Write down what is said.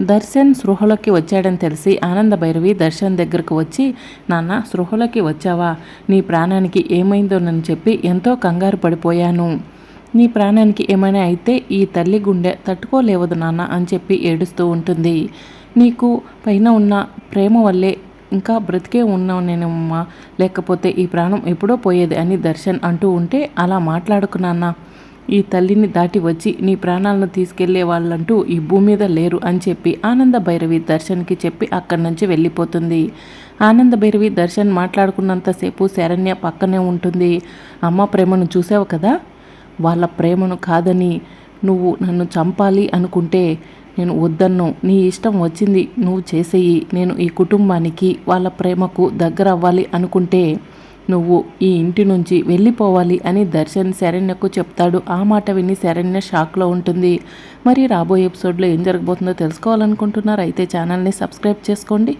దర్శన్ సృహలోకి వచ్చాడని తెలిసి ఆనంద భైరవి దర్శన్ దగ్గరకు వచ్చి నాన్న సృహలోకి వచ్చావా? నీ ప్రాణానికి ఏమైందోనని చెప్పి ఎంతో కంగారు పడిపోయాను. నీ ప్రాణానికి ఏమైనా అయితే ఈ తల్లి గుండె తట్టుకోలేవదు నాన్న అని చెప్పి ఏడుస్తూ ఉంటుంది. నీకు పైన ఉన్న ప్రేమ వల్లే ఇంకా బ్రతికే ఉన్నావు నేనమ్మా లేకపోతే ఈ ప్రాణం ఎప్పుడో పోయేది అని దర్శన్ అంటూ ఉంటే అలా మాట్లాడుకున్నానా ఈ తల్లిని దాటి వచ్చి నీ ప్రాణాలను తీసుకెళ్ళే వాళ్ళంటూ ఈ భూమి మీద లేరు అని చెప్పి ఆనంద భైరవి దర్శన్కి చెప్పి అక్కడి నుంచి వెళ్ళిపోతుంది. ఆనంద భైరవి దర్శన్ మాట్లాడుకున్నంతసేపు శరణ్య పక్కనే ఉంటుంది. అమ్మ ప్రేమను చూసావు కదా? వాళ్ళ ప్రేమను కాదని నువ్వు నన్ను చంపాలి అనుకుంటే నేను వద్దన్ను. నీ ఇష్టం వచ్చింది నువ్వు చేసేయి. నేను ఈ కుటుంబానికి వాళ్ళ ప్రేమకు దగ్గర అవ్వాలి అనుకుంటే నువ్వు ఈ ఇంటి నుంచి వెళ్ళిపోవాలి అని దర్శన్ శరణ్యకు చెప్తాడు. ఆ మాట విని శరణ్య షాక్లో ఉంటుంది. మరి రాబోయే ఎపిసోడ్లో ఏం జరగబోతుందో తెలుసుకోవాలనుకుంటున్నారు? అయితే ఛానల్ని సబ్స్క్రైబ్ చేసుకోండి.